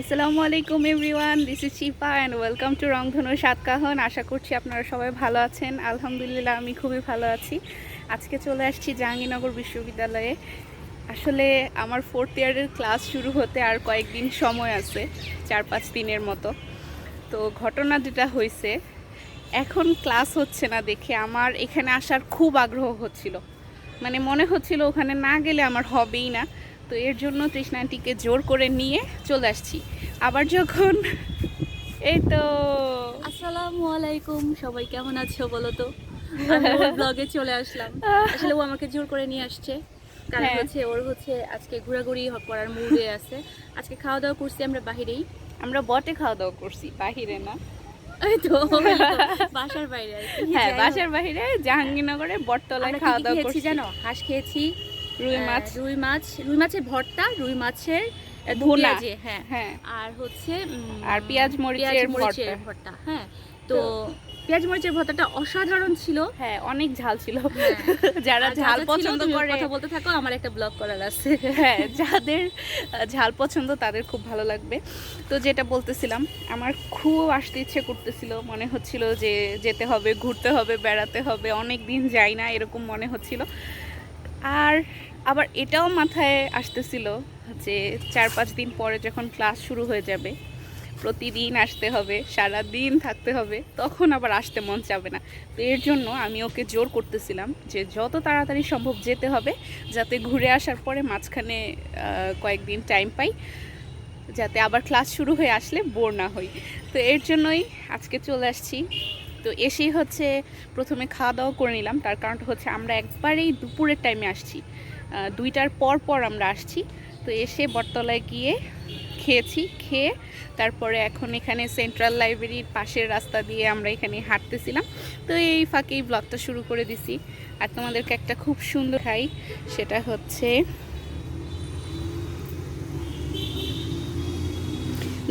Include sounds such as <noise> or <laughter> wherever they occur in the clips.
আসসালামু আলাইকুম everyone this is Shifa and welcome to রংধনু সাতকাহন। আশা করছি আপনারা সবাই ভালো আছেন। আলহামদুলিল্লাহ, আমি খুবই ভালো আছি। আজকে চলে আসছি জাহাঙ্গীরনগর বিশ্ববিদ্যালয়ে। আসলে আমার ফোর্থ ইয়ারের ক্লাস শুরু হতে আর কয়েকদিন সময় আছে, চার পাঁচ দিনের মতো। তো ঘটনা যেটা হয়েছে, এখন ক্লাস হচ্ছে না দেখে আমার এখানে আসার খুব আগ্রহ হচ্ছিল। মানে মনে হচ্ছিল ওখানে না গেলে আমার হবেই না। তো এর জন্য তৃষ্ণাটিকে জোর করে নিয়ে চলে আসছি। আবার যখন এই তো। আসসালামু আলাইকুম সবাই কেমন আছো বলো তো? ব্লগে চলে আসলাম। আসলে ও আমাকে জোর করে নিয়ে আসছে। কারণ হ্যাঁ। হচ্ছে ওর হচ্ছে আজকে ঘোরাঘুরি করার মুডে আছে। আজকে খাওয়া দাওয়া করছি আমরা বাহিরেই। আমরা বটে খাওয়া দাওয়া করছি বাহিরে না। বাসার বাইরে হ্যাঁ বাসার বাহিরে জাহাঙ্গীরনগরে বটতলায় খাওয়া দাওয়া করছি। জানো? হাঁস খেয়েছি রুই মাছ। রুই মাছ রুই মাছের ভর্তা রুই মাছের দু হ্যাঁ। হ্যাঁ। আর হচ্ছে আর পেঁয়াজ মরিচের ভর্তা। ভর্তা হ্যাঁ। তো পেঁয়াজ মরিচের ভর্তাটা অসাধারণ ছিল। হ্যাঁ অনেক ঝাল ছিল। হ্যাঁ। যারা ঝাল পছন্দ করে কথা বলতে থাকো আমার একটা ব্লগ করার আছে। হ্যাঁ যাদের ঝাল পছন্দ তাদের খুব ভালো লাগবে। তো যেটা বলতেছিলাম আমার খুব আসতে ইচ্ছে করতেছিল। মনে হচ্ছিল যে যেতে হবে ঘুরতে হবে বেড়াতে হবে। অনেক দিন যাই না এরকম মনে হচ্ছিল। আর আবার এটাও মাথায় আসতেছিল যে চার পাঁচ দিন পরে যখন ক্লাস শুরু হয়ে যাবে, প্রতিদিন আসতে হবে সারা দিন থাকতে হবে, তখন আবার আসতে মন চাবে না। তো এর জন্য আমি ওকে জোর করতেছিলাম যে যত তাড়াতাড়ি সম্ভব যেতে হবে, যাতে ঘুরে আসার পরে মাঝখানে কয়েকদিন টাইম পাই, যাতে আবার ক্লাস শুরু হয়ে আসলে বোর না হই। তো এর জন্যই আজকে চলে আসছি। তো এসেই হচ্ছে প্রথমে খাওয়া দাওয়া করে নিলাম। তার কারণটা হচ্ছে আমরা একবারেই দুপুরের টাইমে আসছি। দুইটার পর পর আমরা আসছি। তো এসে বটতলায় গিয়ে খেয়েছি, খেয়ে তারপরে এখন এখানে সেন্ট্রাল লাইব্রেরির পাশের রাস্তা দিয়ে আমরা এখানে হাঁটতেছিলাম। তো এই ফাঁকেই ব্লগটা শুরু করে দিছি। আর তোমাদেরকে একটা খুব সুন্দর খাই, সেটা হচ্ছে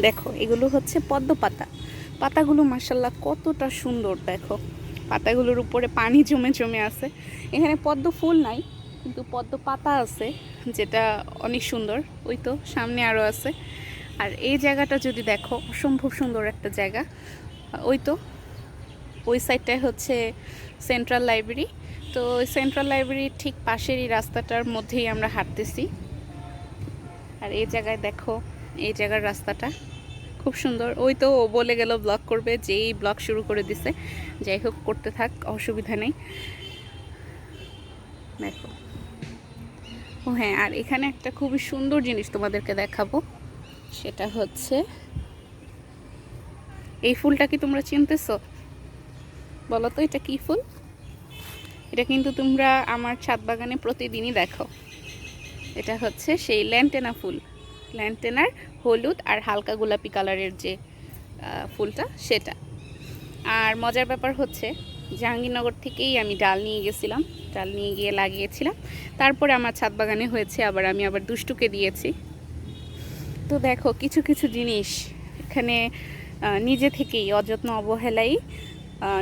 দেখো, এগুলো হচ্ছে পদ্ম পাতা। পাতাগুলো মাসাল্লাহ কতটা সুন্দর, দেখো। পাতাগুলোর উপরে পানি জমে জমে আছে। এখানে পদ্ম ফুল নাই, কিন্তু পদ্ম পাতা আছে, যেটা অনেক সুন্দর। ওই তো সামনে আরও আছে। আর এই জায়গাটা যদি দেখো, অসম্ভব সুন্দর একটা জায়গা। ওই তো, ওই সাইডটায় হচ্ছে সেন্ট্রাল লাইব্রেরি তো সেন্ট্রাল লাইব্রেরির ঠিক পাশেরই রাস্তাটার মধ্যেই আমরা হাঁটতেছি। আর এই জায়গায় দেখো, এই জায়গার রাস্তাটা। খুব সুন্দর। ওই তো ও বলে গেল ব্লগ করবে, যেই ব্লগ শুরু করে দিছে। যাই হোক, করতে থাক, অসুবিধা নেই। দেখো। ও হ্যাঁ আর এখানে একটা খুবই সুন্দর জিনিস তোমাদেরকে দেখাবো। সেটা হচ্ছে, এই ফুলটা কি তোমরা চিনতেছো? বলো তো, এটা কি ফুল? এটা কিন্তু তোমরা আমার ছাদ বাগানে প্রতিদিনই দেখো। এটা হচ্ছে সেই ল্যান্টেনা ফুল। ল্যান্টেনার হলুদ আর হালকা গোলাপি কালারের যে ফুলটা, সেটা। আর মজার ব্যাপার হচ্ছে, জাহাঙ্গীরনগর থেকেই আমি ডাল নিয়ে গেছিলাম। ডাল নিয়ে গিয়ে লাগিয়েছিলাম। তারপরে আমার ছাদ বাগানে হয়েছে, আবার আমি আবার দুষ্টুকে দিয়েছি। তো দেখো, কিছু কিছু জিনিস এখানে নিজে থেকেই অযত্ন অবহেলাই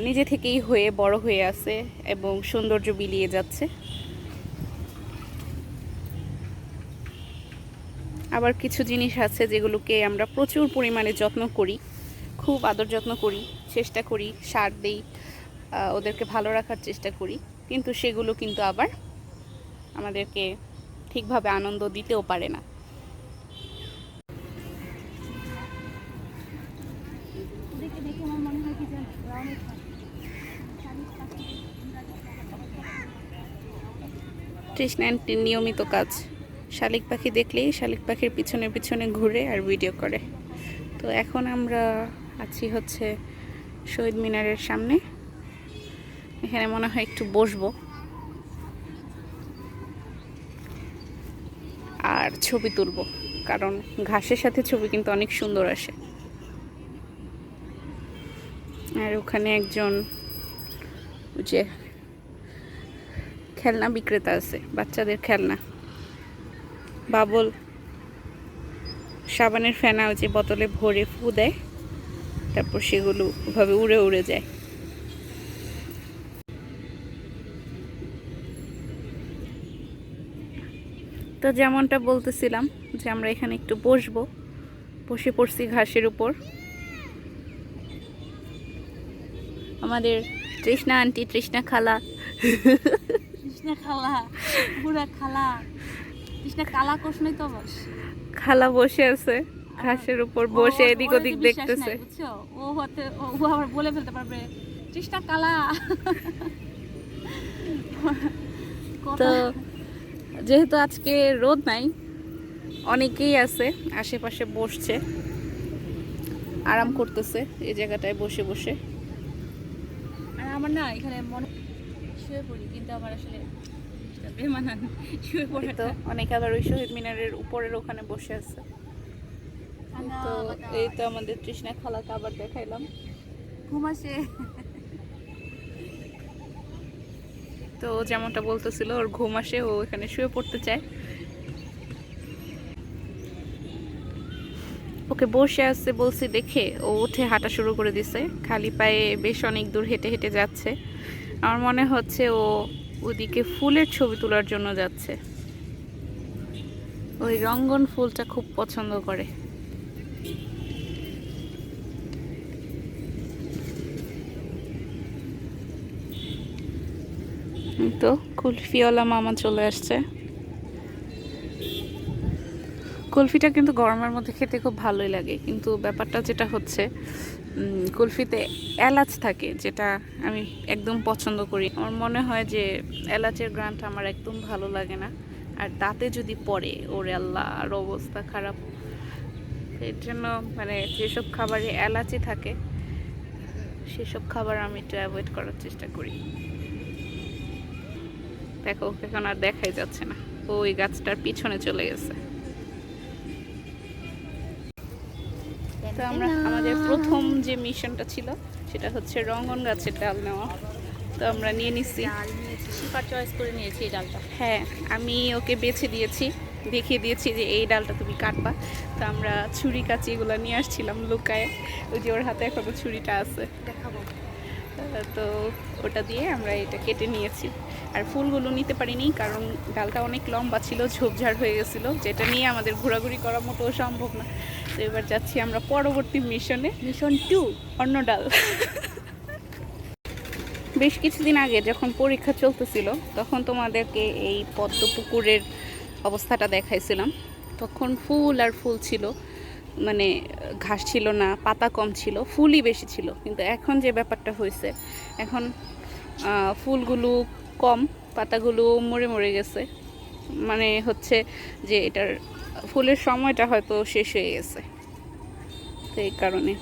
নিজে থেকেই হয়ে, বড় হয়ে আছে এবং সৌন্দর্য বিলিয়ে যাচ্ছে। আবার কিছু জিনিস আছে যেগুলোকে আমরা প্রচুর পরিমাণে যত্ন করি খুব আদর যত্ন করি চেষ্টা করি সার দেই ওদেরকে ভালো রাখার চেষ্টা করি কিন্তু সেগুলো কিন্তু আবার আমাদেরকে ঠিকভাবে আনন্দ দিতেও পারে না। তৃষ্ণান্তির নিয়মিত কাজ। শালিক পাখি দেখলেই শালিক পাখির পিছনে পিছনে ঘুরে আর ভিডিও করে। তো এখন আমরা আছি হচ্ছে শহীদ মিনারের সামনে। এখানে মনে হয় একটু বসবো। আর ছবি তুলবো, কারণ ঘাসের সাথে ছবি কিন্তু অনেক সুন্দর আসে। আর ওখানে একজন যে খেলনা বিক্রেতা আছে, বাচ্চাদের খেলনা। বাবল সাবানের ফেনা যে বোতলে ভরে ফু দেয়, তারপর সেগুলো ওভাবে উড়ে উড়ে যায়। তো যেমনটা বলতেছিলাম যে আমরা এখানে একটু বসবো, বসে পড়ছি ঘাসের উপর। আমাদের তৃষ্ণা আন্টি, তৃষ্ণা খালা। খালা খালা। কালা কোষ নাই তো বস। খালা বসে আছে ঘাসের উপর বসে এদিক ওদিক দেখতেছে। ও হতে ও আবার বলে ফেলতে পারবে কৃষ্ণা কালা <laughs> তো যেহেতু আজকে রোদ নাই অনেকেই আছে আশেপাশে বসছে আরাম করতেছে এই জায়গাটায় বসে বসে। আর আমার না এখানে মনে শুয়ে পড়ি কিন্তু আমার আসলে বেমানান শুয়ে পড়ে তো অনেকে আবার ওই শহীদ মিনারের উপরের ওখানে বসে আছে। তো এই তো আমাদের তৃষ্ণা খালাকে আবার দেখাইলাম। ঘুম আসে। তো যেমনটা বলতেছিল ওর ঘুম আসে ও এখানে শুয়ে পড়তে চায়। ওকে বসে আছে বলছি দেখে। ও উঠে হাঁটা শুরু করে দিছে। খালি পায়ে বেশ অনেক দূর হেঁটে হেঁটে যাচ্ছে। আমার মনে হচ্ছে ও ওদিকে ফুলের ছবি তোলার জন্য যাচ্ছে। ওই রঙ্গন ফুলটা খুব পছন্দ করে। তো কুলফিওয়ালা মামা চলে আসছে। কুলফিটা কিন্তু গরমের মধ্যে খেতে খুব ভালোই লাগে, কিন্তু ব্যাপারটা যেটা হচ্ছে কুলফিতে এলাচ থাকে, যেটা আমি একদম পছন্দ করি। আমার মনে হয় যে এলাচের গ্রানটা আমার একদম ভালো লাগে না। আর দাঁতে যদি পড়ে, ওরে আল্লাহ, আর অবস্থা খারাপ। এর জন্য মানে যেসব খাবারে এলাচি থাকে, সেসব খাবার আমি একটু অ্যাভয়েড করার চেষ্টা করি। দেখো, এখন আর দেখাই যাচ্ছে না। ওই গাছটার পিছনে চলে গেছে। তো আমরা আমাদের প্রথম যে মিশনটা ছিল সেটা হচ্ছে রঙ্গন গাছের ডাল নেওয়া। তো আমরা নিয়ে নিচ্ছি শিপার চয়েস করে নিয়েছি এই ডালটা। হ্যাঁ আমি ওকে বেছে দিয়েছি দেখিয়ে দিয়েছি যে এই ডালটা তুমি কাটবা। তো আমরা ছুরি কাচি এগুলো নিয়ে আসছিলাম লুকায়। ওই যে ওর হাতে এখনও ছুরিটা আছে। দেখাবো। তো ওটা দিয়ে আমরা এটা কেটে নিয়েছি। আর ফুলগুলো নিতে পারিনি কারণ ডালটা অনেক লম্বা ছিল ঝোপঝাড় হয়ে গেছিল যেটা নিয়ে আমাদের ঘোরাঘুরি করার মতো সম্ভব না। তো এবার যাচ্ছি আমরা পরবর্তী মিশনে। Mission two. অন্য ডাল বেশ কিছুদিন আগে যখন পরীক্ষা চলতেছিল তখন তোমাদেরকে এই পদ্ম পুকুরের অবস্থাটা দেখাইছিলাম। তখন ফুল আর ফুল ছিল মানে ঘাস ছিল না পাতা কম ছিল ফুলই বেশি ছিল। কিন্তু এখন যে ব্যাপারটা হয়েছে এখন ফুলগুলো কম পাতাগুলো মরে মরে গেছে। মানে হচ্ছে যে এটার ফুলের সময়টা হয়তো শেষ হয়ে গেছে। তো এই কারণে।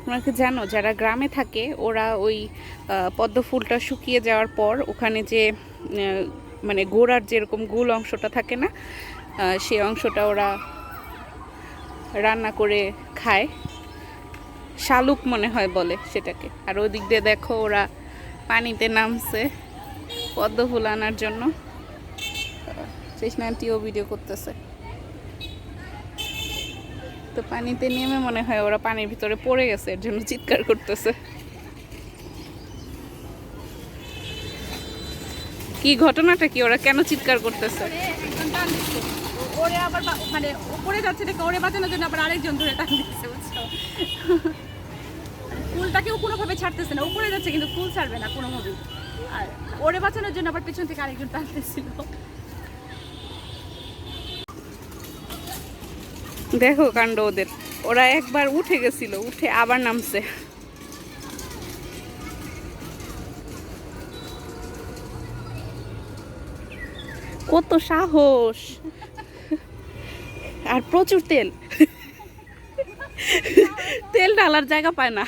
তোমরা কি জানো, যারা গ্রামে থাকে, ওরা ওই পদ্ম ফুলটা শুকিয়ে যাওয়ার পর ওখানে যে মানে গোড়ার যেরকম গুল অংশটা থাকে না সেই অংশটা ওরা রান্না করে খায়। শালুক মনে হয় বলে সেটাকে। আর ওদিক দিয়ে দেখো ওরা পানিতে নামছে পদ্ম ফুল আনার জন্য। কৃষ্ণান্টিও ভিডিও করতেছে। তো পানিতে নেমে মনে হয় ওরা পানির ভিতরে পড়ে গেছে, এর জন্য চিৎকার করতেছে। কি ঘটনাটা কি? ওরা কেন চিৎকার করতেছে? ছাড়তেছে না। উপরে যাচ্ছে কিন্তু ফুল ছাড়বে না কোনোভাবেই। আর ওরে বাঁচানোর জন্য আবার পেছন থেকে আরেকজন টানতেছিল। দেখো কাণ্ড ওদের। ওরা একবার উঠে গেছিল, উঠে আবার নামছে। কত সাহস। আর প্রচুর তেল। তেল ডালার জায়গা পায় না।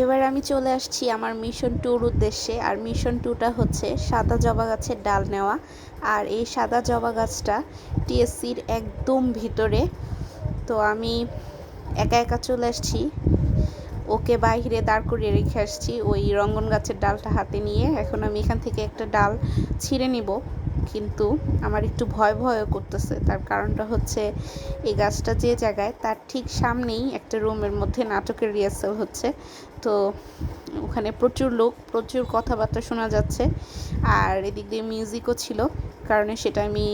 এবার আমি চলে আসছি আমার মিশন টুর উদ্দেশ্যে। আর মিশন টুটা হচ্ছে সাদা জবা গাছের ডাল নেওয়া। আর এই সাদা জবা গাছটা টিএসসির একদম ভিতরে। তো আমি একা একা চলে আসছি। ওকে বাইরে দাঁড় করিয়ে রেখে আসছি ওই রঙ্গন গাছের ডালটা হাতে নিয়ে। এখন আমি এখান থেকে একটা ডাল ছিঁড়ে নিব। কিন্তু আমার একটু ভয় ভয়ও করতেছে। তার কারণটা হচ্ছে এই গাছটা যে জায়গায়, তার ঠিক সামনেই একটা রুমের মধ্যে নাটকের রিহার্সাল হচ্ছে। তো ওখানে প্রচুর লোক, প্রচুর কথাবার্তা শোনা যাচ্ছে। আর এদিক দিয়ে মিউজিকও ছিল, কারণে সেটা আমি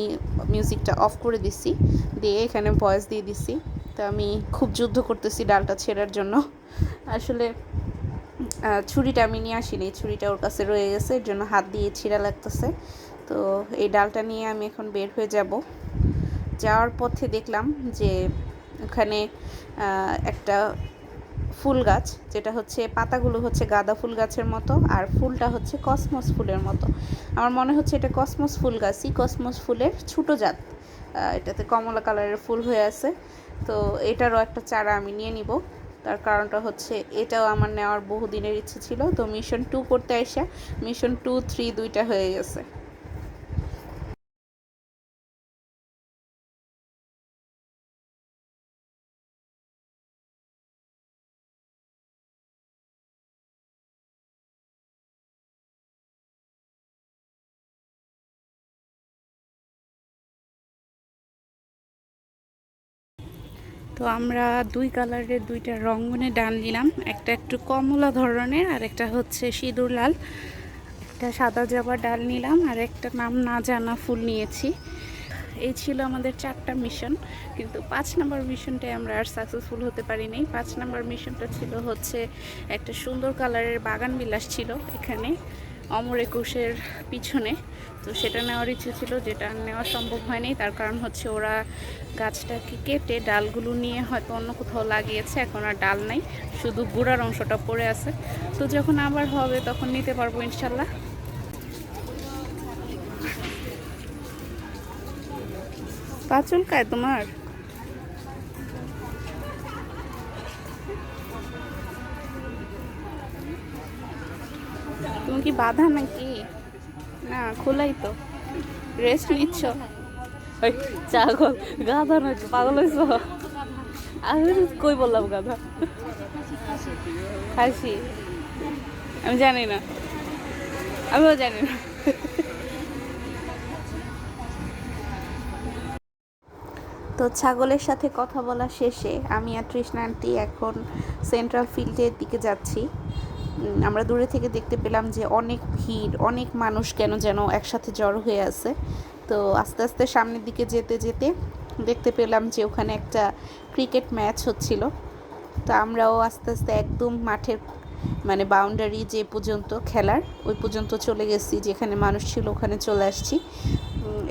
মিউজিকটা অফ করে দিছি, দিয়ে এখানে ভয়েস দিয়ে দিছি। তো আমি খুব যুদ্ধ করতেছি ডালটা ছেঁড়ার জন্য। আসলে ছুরিটা আমি নিয়ে আসিনি, ছুরিটা ওর কাছে রয়ে গেছে, এর জন্য হাত দিয়ে ছিঁড়া লাগতেছে। তো এই ডালটা নিয়ে আমি এখন বের হয়ে যাব। যাওয়ার পথে দেখলাম যে ওখানে একটা ফুল গাছ, যেটা হচ্ছে পাতাগুলো হচ্ছে গাঁদা ফুল গাছের মতো আর ফুলটা হচ্ছে কসমস ফুলের মতো। আমার মনে হচ্ছে এটা কসমস ফুল গাছই, কসমস ফুলের ছোটো জাত। এটাতে কমলা কালারের ফুল হয়ে আছে। তো এটারও একটা চারা আমি নিয়ে নিব। তার কারণটা হচ্ছে এটাও আমার নেওয়ার বহুদিনের ইচ্ছে ছিল। তো মিশন টু করতে আসা মিশন টু, থ্রি দুইটা হয়ে গেছে। তো আমরা দুই কালারের দুইটা রঙনে ডাল নিলাম একটা একটু কমলা ধরনের আর একটা হচ্ছে সিঁদুর লাল। একটা সাদা জবা ডাল নিলাম আর একটা নাম না জানা ফুল নিয়েছি। এই ছিল আমাদের চারটা মিশন, কিন্তু পাঁচ নাম্বার মিশনটায় আমরা আর সাকসেসফুল হতে পারিনি। পাঁচ নাম্বার মিশনটা ছিল হচ্ছে একটা সুন্দর কালারের বাগান বিলাস ছিল এখানে। অমর একুশের পিছনে। তো সেটা নেওয়ার ইচ্ছে ছিল, যেটা নেওয়া সম্ভব হয়নি। তার কারণ হচ্ছে ওরা গাছটাকে কেটে ডালগুলো নিয়ে হয়তো অন্য কোথাও লাগিয়েছে, এখন আর ডাল নাই। শুধু গুড়ার অংশটা পড়ে আছে। তো যখন আবার হবে, তখন নিতে পারব ইনশাল্লাহ। পা চুলকায় তোমার? তুমি কি বাধা নাকি? না খোলাই তো। রেস্ট নিচ্ছ। ওই চাগল গাধা নাকি? পাগল হয়েছ আমি কই বললাম গাধা? খাসি। আমি জানি না। আমিও জানি না। তো ছাগলের সাথে কথা বলা শেষে আমি আর তৃষ্ণা আন্টি এখন সেন্ট্রাল ফিল্ডের দিকে যাচ্ছি। আমরা দূরে থেকে দেখতে পেলাম যে অনেক ভিড়, অনেক মানুষ কেন যেন একসাথে জড়ো হয়ে আছে। তো আস্তে আস্তে সামনের দিকে যেতে যেতে দেখতে পেলাম যে ওখানে একটা ক্রিকেট ম্যাচ হচ্ছিল। তো আমরাও আস্তে আস্তে একদম মাঠের মানে বাউন্ডারি যে পর্যন্ত খেলার, ওই পর্যন্ত চলে গেছি, যেখানে মানুষ ছিল ওখানে চলে আসছি।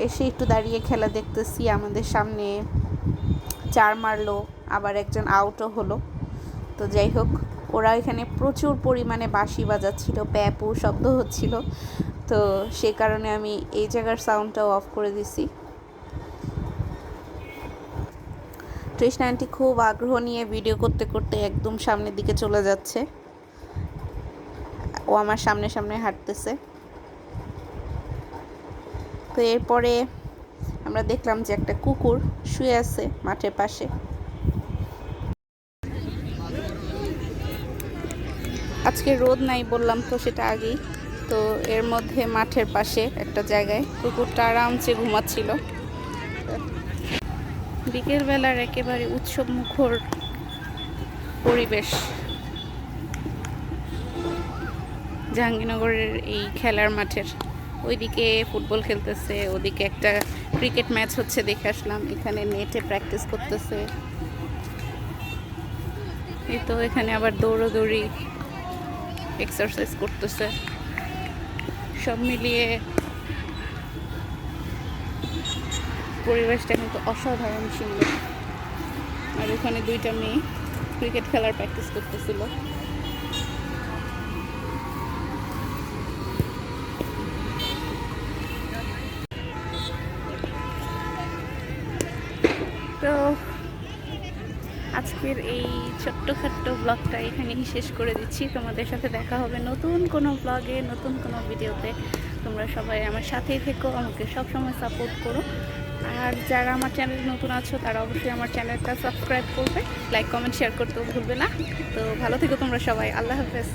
এসে একটু দাঁড়িয়ে খেলা দেখতেছি, আমাদের সামনে চার মারলো, আবার একজন আউটও হলো। তো যাই হোক ওরা এখানে প্রচুর পরিমাণে বাঁশি বাজাচ্ছিল, প্যাপু শব্দ হচ্ছিল। তো সে কারণে আমি এই জায়গার সাউন্ডটাও অফ করে দিছি। তৃষ্ণা আন্টি খুব আগ্রহ নিয়ে ভিডিও করতে করতে একদম সামনের দিকে চলে যাচ্ছে। ও আমার সামনে সামনে হাঁটতেছে। তো এরপরে আমরা দেখলাম যে একটা কুকুর শুয়ে আছে মাঠের পাশে। আজকে রোদ নাই বললাম তো সেটা আগেই। তো এর মধ্যে মাঠের পাশে একটা জায়গায় কুকুরটা আরামসে ঘুমাচ্ছিল। বিকেলবেলার একেবারে উৎসব মুখর পরিবেশ। জাহাঙ্গীরনগরের এই খেলার মাঠের। ওইদিকে ফুটবল খেলতেছে, ওদিকে একটা ক্রিকেট ম্যাচ হচ্ছে দেখে আসলাম। এখানে নেটে প্র্যাকটিস করতেছে। এই তো এখানে আবার দৌড়োদৌড়ি এক্সারসাইজ করতেছে। সব মিলিয়ে পরিবেশটা কিন্তু অসাধারণ সুন্দর আর ওখানে দুইটা মেয়ে ক্রিকেট খেলার প্র্যাকটিস করতেছিল। আজকের এই ছোট্টখাট্ট ব্লগটা এখানেই শেষ করে দিচ্ছি। তোমাদের সাথে দেখা হবে নতুন কোনো ব্লগে নতুন কোনো ভিডিওতে তোমরা সবাই আমার সাথেই থেকো, আমাকে সবসময় সাপোর্ট করো। আর যারা আমার চ্যানেল নতুন আছো, তারা অবশ্যই আমার চ্যানেলটা সাবস্ক্রাইব করবে। লাইক কমেন্ট শেয়ার করতেও ভুলবে না। তো ভালো থেকো তোমরা সবাই। আল্লাহ হাফেজ।